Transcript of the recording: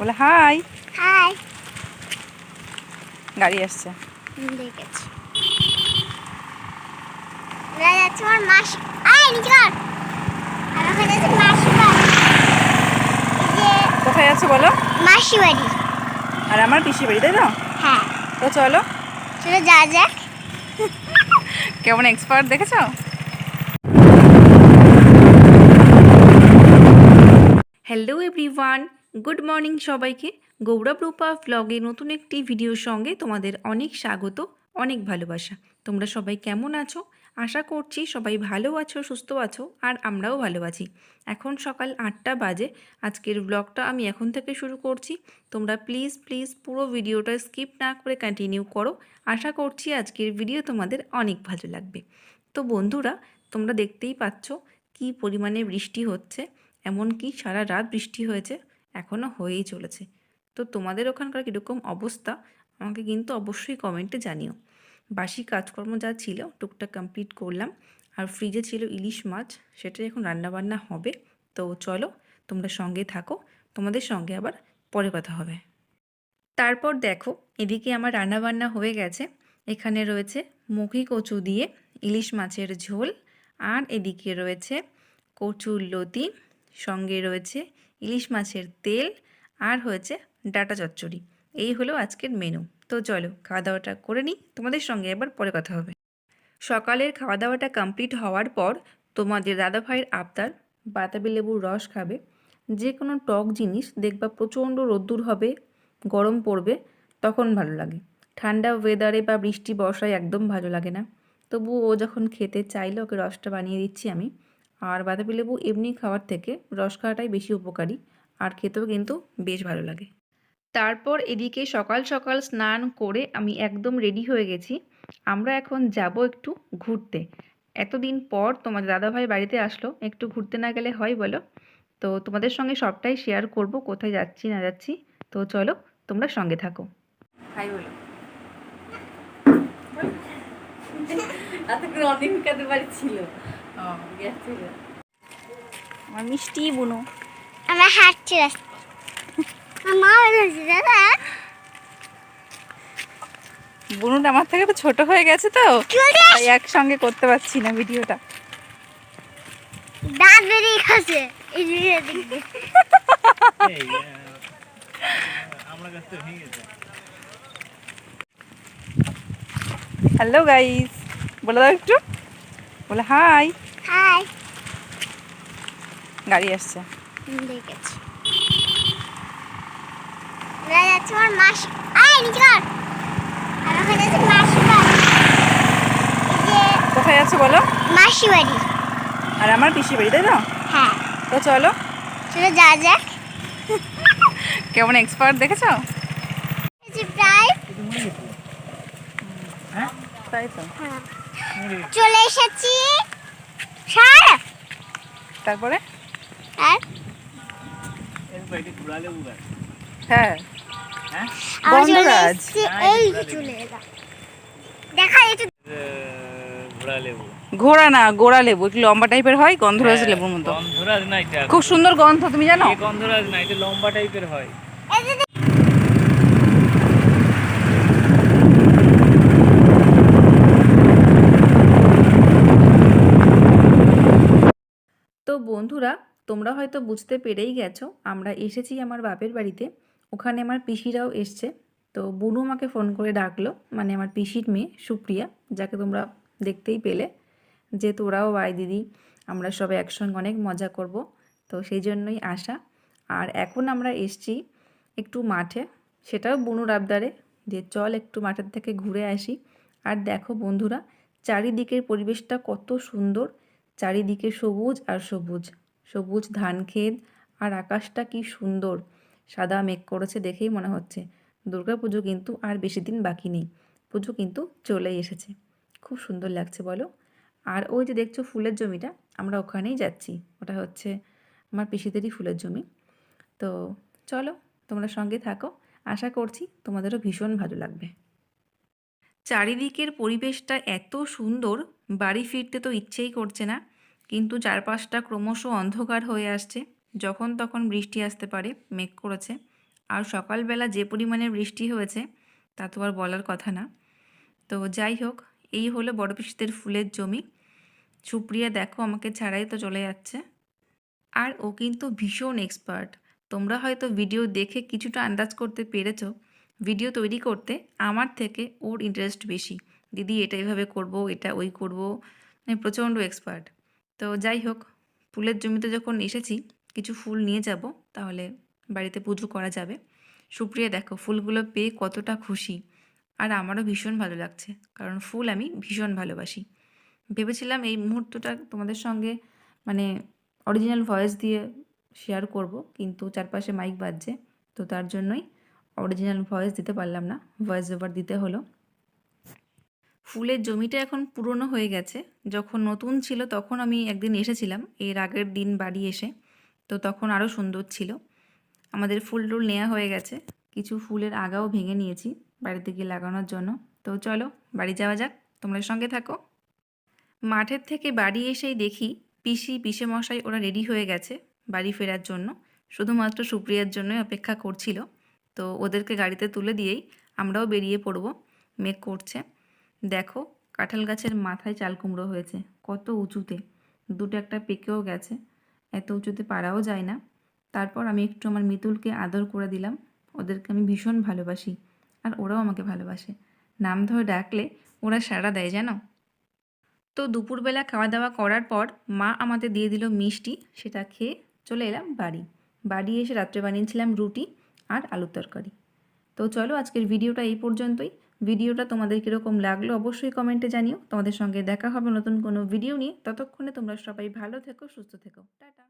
বলে high. High. গাড়ি আসছে। দেখেছি। যাচ্ছে আমার মাসি আয় নিচে আর ওখানে আছে মাসি কোথায় যাচ্ছে বলো? মাসি বাড়ি। আর আমার পিসি বাড়ি তাই তো? হ্যাঁ। তো চলো। চলো যা যাক। কেমন এক্সপার্ট দেখেছ? হ্যালো এভরিওয়ান গুড মর্নিং সবাইকে। গৌরব রূপা ভ্লগে নতুন একটি ভিডিওর সঙ্গে তোমাদের অনেক স্বাগত, অনেক ভালোবাসা। তোমরা সবাই কেমন আছো? আশা করছি সবাই ভালো আছো, সুস্থ আছো, আর আমরাও ভালো আছি। এখন সকাল আটটা বাজে, আজকের ব্লগটা আমি এখন থেকে শুরু করছি। তোমরা প্লিজ প্লিজ পুরো ভিডিওটা স্কিপ না করে কন্টিনিউ করো। আশা করছি আজকের ভিডিও তোমাদের অনেক ভালো লাগবে। তো বন্ধুরা, তোমরা দেখতেই পাচ্ছ কি পরিমাণে বৃষ্টি হচ্ছে, এমনকি সারা রাত বৃষ্টি হয়েছে। এখনও হয়েই চলেছে। তো তোমাদের ওখানকার কীরকম অবস্থা? আমাকে কিন্তু অবশ্যই কমেন্টে জানিও। বাসি কাজকর্ম যা ছিল, টুকটাক কমপ্লিট করলাম। আর ফ্রিজে ছিল ইলিশ মাছ, সেটাই এখন রান্নাবান্না হবে। তো চলো, তোমরা সঙ্গে থাকো। তোমাদের সঙ্গে আবার পরে কথা হবে। তারপর দেখো, এদিকে আমার রান্নাবান্না হয়ে গেছে। এখানে রয়েছে মুখি কচু দিয়ে ইলিশ মাছের ঝোল। আর এদিকে রয়েছে কচুর লতি। সঙ্গে রয়েছে ইলিশ মাছের তেল আর হয়েছে ডাটা চচ্চড়ি। এই হলো আজকের মেনু তো চলো খাওয়া দাওয়াটা করে নিই। তোমাদের সঙ্গে এবার পরে কথা হবে। সকালের খাওয়া দাওয়াটা কমপ্লিট হওয়ার পর তোমাদের দাদা ভাইয়ের আবদার, বাতাবি লেবুর রস খাবে। যে কোনো টক জিনিস দেখবা প্রচণ্ড রোদ্দুর হবে, গরম পড়বে, তখন ভালো লাগে। ঠান্ডা ওয়েদারে বা বৃষ্টি বর্ষায় একদম ভালো লাগে না। তবু ও যখন খেতে চাইলে, ওকে রসটা বানিয়ে দিচ্ছি আমি। আর বাতাবি লেবু এমনি খাওয়ার থেকে রস খাওয়াটাই বেশি উপকারী, আর খেতেও কিন্তু বেশ ভালো লাগে। তারপর এদিকে সকাল সকাল স্নান করে আমি একদম রেডি হয়ে গেছি। আমরা এখন যাব একটু ঘুরতে। এতদিন পর তোমাদের দাদাভাই বাড়িতে আসলো, একটু ঘুরতে না গেলে হয় বলো? তো তোমাদের সঙ্গে সবটাই শেয়ার করব, কোথায় যাচ্ছি, না যাচ্ছি। তো চলো, তোমরা সঙ্গে থাকো। হাই বলো। এতক্ষণ অনিমিকাদের বাড়ি ছিল। আমার মিষ্টি বুনো। আমরা হাঁটছি মা বলেছে দাদা। বুনুটা আমার থেকে তো ছোট হয়ে গেছে তো। তাই একসঙ্গে করতে পারছি না ভিডিওটা। দাঁত বেরিয়ে এই গেছে হ্যালো গাইস বলে দাও একটু। বলে হাই হাই গাড়ি আসছে। দেখেছি যাচ্ছে আমার মাসি আয় নিচে কর। আর ওখানে আছে মাসি কোথায় যাচ্ছে বলো? মাসি বাড়ি। আর আমার পিসি বাড়ি তাই তো? হ্যাঁ। তো চলো। চলো যা যাক কেমন এক্সপার্ট দেখেছ? প্রায়। হ্যাঁ তাই তো। হ্যাঁ, চলে এসেছি। তারপরে? হ্যাঁ। হ্যাঁ? ঘোড়া না গোড়া লেবু। একটু লম্বা টাইপের হয় গন্ধরাজ হ্যাঁ, লেবুর মতো। গন্ধরাজ না এটা খুব সুন্দর গন্ধ তুমি জানো? গন্ধরাজ না এটা লম্বা টাইপের হয়। তো বন্ধুরা, তোমরা হয়তো বুঝতে পেরেই গেছো, আমরা এসেছি আমার বাপের বাড়িতে। ওখানে আমার পিসিরাও এসছে। তো বুনু আমাকে ফোন করে ডাকলো মানে আমার পিসির মেয়ে, সুপ্রিয়া, যাকে তোমরা দেখতেই পেলে, যে তোরাও বাই দিদি, আমরা সবাই একসঙ্গে অনেক মজা করব। তো সেই জন্যই আসা। আর এখন আমরা এসছি একটু মাঠে, সেটাও বুনুর আবদারে, যে চল একটু মাঠের থেকে ঘুরে আসি। আর দেখো বন্ধুরা, চারিদিকের পরিবেশটা কত সুন্দর চারিদিকে সবুজ আর সবুজ। সবুজ ধান ক্ষেত আর আকাশটা কি সুন্দর। সাদা মেঘ করেছে দেখেই মনে হচ্ছে। দুর্গা পুজো কিন্তু আর বেশি দিন বাকি নেই। পুজো কিন্তু চলেই এসেছে। খুব সুন্দর লাগছে বলো। আর ওই যে দেখছ ফুলের জমিটা, আমরা ওখানেই যাচ্ছি। ওটা হচ্ছে আমার পিসিদেরই ফুলের জমি। তো চলো, তোমরা সঙ্গে থাকো। আশা করছি তোমাদেরও ভীষণ ভালো লাগবে। চারিদিকের পরিবেশটা এত সুন্দর, বাড়ি ফিরতে তো ইচ্ছেই করছে না। কিন্তু চারপাশটা ক্রমশ অন্ধকার হয়ে আসছে। যখন তখন বৃষ্টি আসতে পারে, মেঘ করেছে। আর সকালবেলা যে পরিমাণে বৃষ্টি হয়েছে, তা তো আর বলার কথা না। তো যাই হোক, এই হলো বড় পিসিদের ফুলের জমি। সুপ্রিয়া, দেখো, আমাকে ছাড়াই তো চলে যাচ্ছে। আর ও কিন্তু ভীষণ এক্সপার্ট তোমরা হয়তো ভিডিও দেখে কিছুটা আন্দাজ করতে পেরেছ। ভিডিও তৈরি করতে আমার থেকে ওর ইন্টারেস্ট বেশি। দিদি, এটা এভাবে করব, এটা ওই করব। মানে প্রচণ্ড এক্সপার্ট তো যাই হোক, ফুলের জমিতে যখন এসেছি, কিছু ফুল নিয়ে যাব, তাহলে বাড়িতে পুজো করা যাবে। সুপ্রিয়া, দেখো, ফুলগুলো পেয়ে কতটা খুশি। আর আমারও ভীষণ ভালো লাগছে, কারণ ফুল আমি ভীষণ ভালোবাসি। ভেবেছিলাম এই মুহূর্তটা তোমাদের সঙ্গে মানে অরিজিনাল ভয়েস দিয়ে শেয়ার করব, কিন্তু চারপাশে মাইক বাজছে, তো তার জন্যই অরিজিনাল ভয়েস দিতে পারলাম না ভয়েস ওভার দিতে হলো। ফুলের জমিটা এখন পুরনো হয়ে গেছে। যখন নতুন ছিল তখন আমি একদিন এসেছিলাম, এর আগের দিন বাড়ি এসে। তো তখন আরও সুন্দর ছিল। আমাদের ফুল টুল নেওয়া হয়ে গেছে। কিছু ফুলের আগাও ভেঙে নিয়েছি বাড়িতে গিয়ে লাগানোর জন্য। তো চলো, বাড়ি যাওয়া যাক, তোমরা সঙ্গে থাকো। মাঠের থেকে বাড়ি এসেই দেখি পিসি পিসে মশাই ওরা রেডি হয়ে গেছে বাড়ি ফেরার জন্য। শুধুমাত্র সুপ্রিয়ার জন্যই অপেক্ষা করছিল। তো ওদেরকে গাড়িতে তুলে দিয়েই আমরাও বেরিয়ে পড়ব। মেঘ করছে। দেখো, কাঁঠাল গাছের মাথায় চাল কুমড়ো হয়েছে, কত উঁচুতে। দুটো একটা পেকেও গেছে, এত উঁচুতে পারাও যায় না। তারপর আমি একটু আমার মিতুলকে আদর করে দিলাম, ওদেরকে আমি ভীষণ ভালোবাসি, আর ওরাও আমাকে ভালোবাসে। নাম ধরে ডাকলে ওরা সাড়া দেয়, জানো? তো দুপুরবেলা খাওয়া দাওয়া করার পর মা আমাদের দিয়ে দিল মিষ্টি, সেটা খেয়ে চলে এলাম বাড়ি। বাড়ি এসে রাত্রে বানিয়েছিলাম রুটি আর আলুর তরকারি। তো চলো আজকের ভিডিওটা এই পর্যন্তই। ভিডিওটা তোমাদের কীরকম লাগল অবশ্যই কমেন্টে জানিও। তোমাদের সঙ্গে দেখা হবে নতুন কোনো ভিডিও নিয়ে। ততক্ষণে তোমরা সবাই ভালো থেকো, সুস্থ থেকো। টাটা।